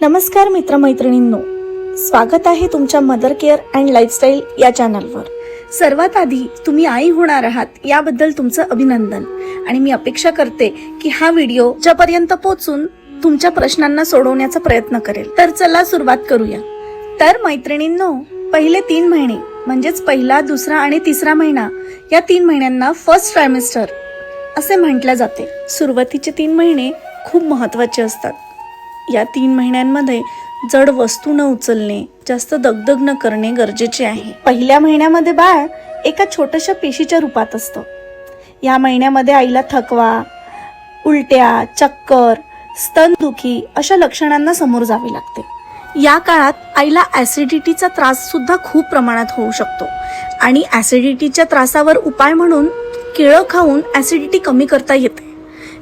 नमस्कार मित्रमैत्रिणींनो. स्वागत आहे तुमच्या मदर केअर अँड लाईफस्टाईल या चॅनलवर सर्वात आधी तुम्ही आई होणार आहात याबद्दल तुमचं अभिनंदन. आणि मी अपेक्षा करते की हा व्हिडिओ ज्यापर्यंत पोहोचून तुमच्या प्रश्नांना सोडवण्याचा प्रयत्न करेल. तर चला सुरुवात करूया. तर मैत्रिणींनो पहिले तीन महिने म्हणजेच पहिला दुसरा आणि तिसरा महिना या तीन महिन्यांना फर्स्ट ट्रायमेस्टर असे म्हटले जाते. सुरुवातीचे तीन महिने खूप महत्त्वाचे असतात. या तीन महिन्यांमध्ये जड वस्तू न उचलणे जास्त दगदग न करणे गरजेचे आहे. पहिल्या महिन्यामध्ये बाळ एका छोट्याशा पेशीच्या रूपात असतं. या महिन्यामध्ये आईला थकवा उलट्या चक्कर स्तनदुखी अशा लक्षणांना समोर जावे लागते. या काळात आईला ॲसिडिटीचा त्रास सुद्धा खूप प्रमाणात होऊ शकतो. आणि ॲसिडिटीच्या त्रासावर उपाय म्हणून केळं खाऊन ॲसिडिटी कमी करता येते.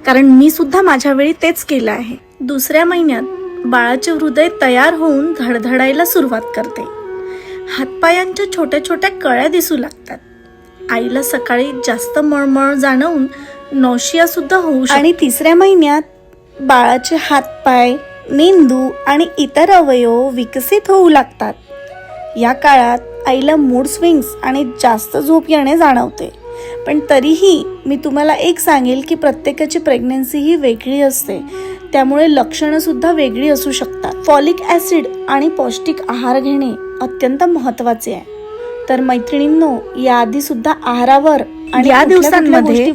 कारण मी सुद्धा माझ्या वेळी तेच केलं आहे. दुसऱ्या महिन्यात बाळाचे हृदय तयार होऊन धडधडायला सुरुवात करते. हातपायांच्या छोट्या छोट्या कळ्या दिसू लागतात. आईला सकाळी जास्त मळमळ जाणवून नौशिया सुद्धा होऊ आणि तिसऱ्या महिन्यात बाळाचे हातपाय मेंदू आणि इतर अवयव विकसित होऊ लागतात. या काळात आईला मूड स्विंग्स आणि जास्त झोप येणे जाणवते. पण तरीही मी तुम्हाला एक सांगेल की प्रत्येकाची प्रेग्नन्सी ही वेगळी असते. त्यामुळे लक्षणं सुद्धा वेगळी असू शकतात. फॉलिक ऍसिड आणि पौष्टिक आहार घेणे अत्यंत महत्त्वाचे आहे. तर मैत्रिणींनो याआधी सुद्धा आहारावर आणि या दिवसांमध्ये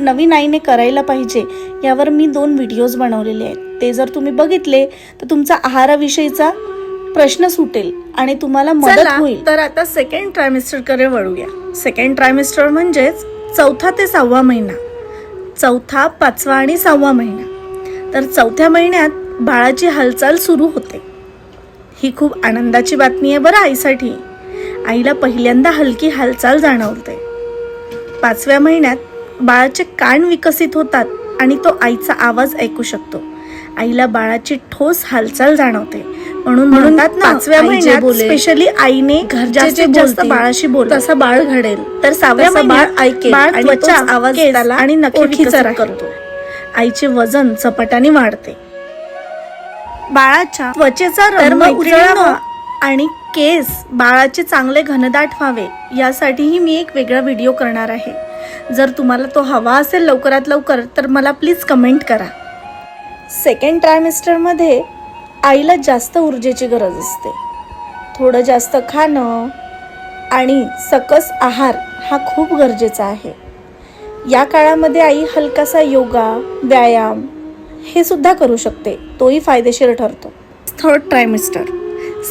नवीन आईने करायला पाहिजे यावर मी दोन व्हिडिओज बनवलेले आहेत. ते जर तुम्ही बघितले तर तुमचा आहाराविषयीचा प्रश्न सुटेल आणि तुम्हाला मदत होईल. तर आता सेकंड ट्रायमिस्टरकडे वळूया. सेकंड ट्रायमिस्टर म्हणजेच चौथा ते सहावा महिना. चौथा पाचवा आणि सहावा महिना. तर चौथ्या महिन्यात बाळाची हालचाल सुरू होते. ही खूप आनंदाची बातमी आहे बरं आईसाठी. आईला पहिल्यांदा हलकी हालचाल जाणवते. पाचव्या महिन्यात बाळाचे कान विकसित होतात आणि तो आईचा आवाज ऐकू शकतो. आईला बाळाची ठोस हालचाल जाणवते. म्हणून म्हणतात ना पाचव्या महिन्यात स्पेशली आईने घरचे जास्तीत जे जास्त बाळाशी बोल तसं बाळ घडेल. तर सहाव्या महिन्यात बाळ ऐकेल आवाज आणि राहील. करतो. आईचे वजन झपाट्याने वाढते. बाळाच्या त्वचेचा रंग उजळावा आणि केस बाळाचे चांगले घनदाट व्हावे यासाठीही मी एक वेगळा व्हिडिओ करणार आहे. जर तुम्हाला तो हवा असेल लवकरात लवकर तर मला प्लीज कमेंट करा. सेकंड ट्रायमिस्टरमध्ये आईला जास्त ऊर्जेची गरज असते. थोडं जास्त खाणं आणि सकस आहार हा खूप गरजेचा आहे. या काळामध्ये आई हलकासा योगा व्यायाम हे सुद्धा करू शकते. तोही फायदेशीर ठरतो. थर्ड ट्रायमिस्टर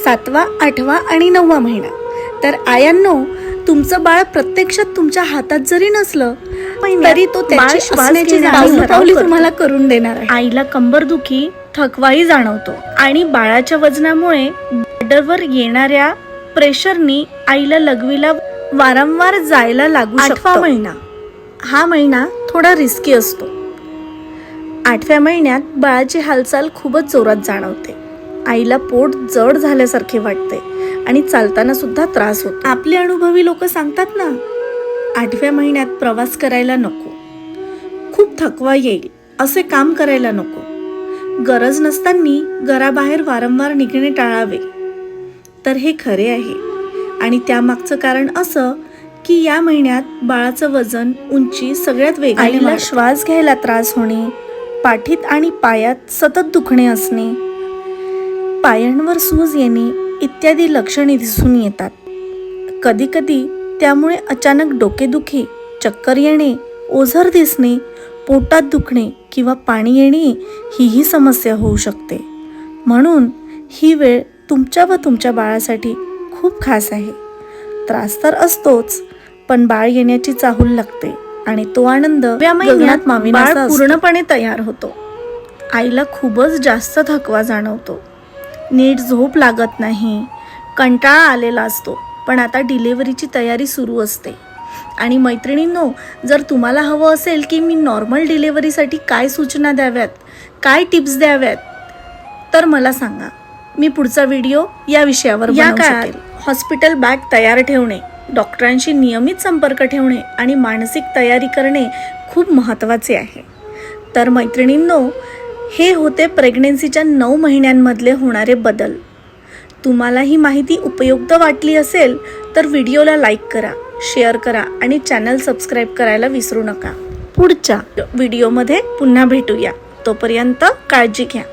सातवा आठवा आणि नववा महिना. तर आयांनो तुमचं बाळ प्रत्यक्षात तुमच्या हातात जरी नसलं तरी तो त्याची. तुम्हाला करून देणार आहे. आईला कंबरदुखी थकवाही जाणवतो. आणि बाळाच्या वजनामुळे बॉर्डरवर येणाऱ्या प्रेशरनी आईला लघवीला वारंवार जायला लागू आठवा महिना. हा महिना थोडा रिस्की असतो. आठव्या महिन्यात बाळाची हालचाल खूपच जोरात जाणवते. आईला पोट जड झाल्यासारखे वाटते आणि चालताना सुद्धा त्रास होतो. आपले अनुभवी लोक सांगतात ना आठव्या महिन्यात प्रवास करायला नको. खूप थकवा येईल असे काम करायला नको. गरज नसताना घराबाहेर वारंवार निघणे टाळावे. तर हे खरे आहे. आणि त्यामागचं कारण असं की या महिन्यात बाळाचं वजन उंची सगळ्यात वेगाने. श्वास घ्यायला त्रास होणे पाठीत आणि पायात सतत दुखणे असणे पायांवर सूज येणे इत्यादी लक्षणे दिसून येतात. कधीकधी त्यामुळे अचानक डोकेदुखी चक्कर येणे ओझर दिसणे पोटात दुखणे किंवा पाणी येणे हीही समस्या होऊ शकते. म्हणून ही वेळ तुमच्या व तुमच्या बाळासाठी खूप खास आहे. त्रास तर असतोच पण बाळ येण्याची चाहूल लागते आणि तो आनंद बाळ. पूर्णपणे तयार होतो. आईला खूपच जास्त थकवा जाणवतो. नीट झोप लागत नाही. कंटाळा आलेला असतो पण आता डिलेवरीची तयारी सुरू असते. आणि मैत्रिणींनो जर तुम्हाला हवं असेल की मी नॉर्मल डिलेवरीसाठी काय सूचना द्याव्यात काय टिप्स द्याव्यात तर मला सांगा. मी पुढचा व्हिडिओ या विषयावर या काळात. हॉस्पिटल बॅग तयार ठेवणे डॉक्टरांशी नियमित संपर्क ठेवणे आणि मानसिक तयारी करणे खूप महत्त्वाचे आहे. तर मैत्रिणींनो हे होते प्रेग्नेन्सीच्या नऊ महिन्यांमधले होणारे बदल. तुम्हाला ही माहिती उपयुक्त वाटली असेल तर व्हिडिओला लाईक करा. शेअर करा आणि चॅनल सबस्क्राईब करायला विसरू नका. पुढच्या व्हिडिओमध्ये पुन्हा भेटूया. तोपर्यंत काळजी घ्या.